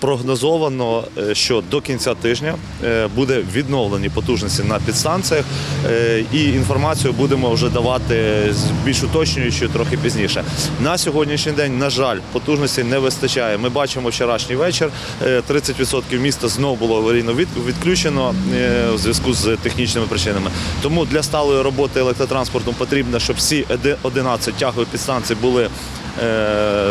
прогнозовано, е, що до кінця тижня е, буде відновлені потужності на підстанціях, е, і інформацію будемо вже давати більш уточнюючою трохи пізніше. На сьогоднішній день, на жаль, потужності не вистачає. Ми бачимо вчорашній вечір. е, 30% міста знову було аварійно відключено в зв'язку з технічними причинами. Тому для сталої роботи електротранспорту потрібно, щоб всі 11 тягові підстанцій були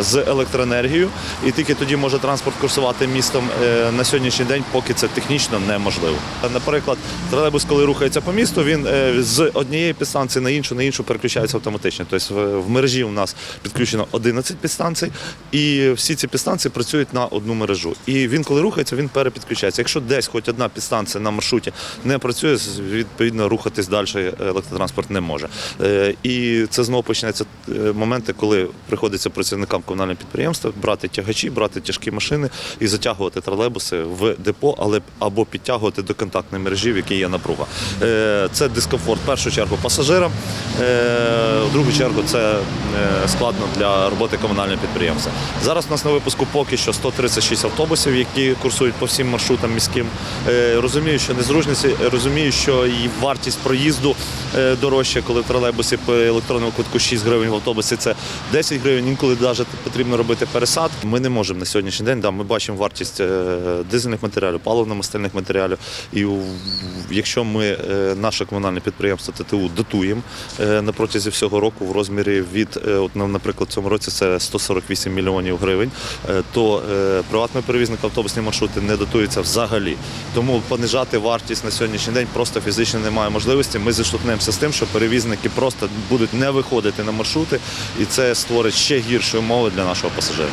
з електроенергією, і тільки тоді може транспорт курсувати містом е, на сьогоднішній день, поки це технічно неможливо. Наприклад, тролейбус, коли рухається по місту, він е, з однієї підстанції на іншу, на іншу переключається автоматично. Тобто в- мережі у нас підключено 11 підстанцій, і всі ці підстанції працюють на одну мережу. І він, коли рухається, він перепідключається. Якщо десь хоч одна підстанція на маршруті не працює, відповідно рухатись далі електротранспорт не може. Е, І це знову почнеться е, моменти, коли приходиться працівникам комунального підприємства брати тягачі, брати тяжкі машини і затягувати тролейбуси в депо, але або підтягувати до контактної мережі, в якій є напруга. Е, Це дискомфорт в першу чергу пасажирам, е, в другу чергу це е, складно для роботи комунального підприємства. Зараз у нас на випуску поки що 136 автобусів, які курсують по всім маршрутам міським. Розумію, що незручності, розумію, що і вартість проїзду дорожча, коли в тролейбусі по електронному квитку 6 гривень в автобусі це 10 гривень. Інколи навіть потрібно робити пересад. Ми не можемо на сьогоднішній день. Да, ми бачимо вартість е, дизельних матеріалів, паливно-мастильних матеріалів. І якщо ми е, наше комунальне підприємство ТТУ дотуємо е, на протязі всього року в розмірі від, от, наприклад, в цьому році це 148 мільйонів гривень, то приватний перевізник автобусні маршрути не дотуються взагалі. Тому понижати вартість на сьогоднішній день просто фізично немає можливості. Ми зіштовхнемося з тим, що перевізники просто будуть не виходити на маршрути, і це створить ще гірші умови для нашого пасажира.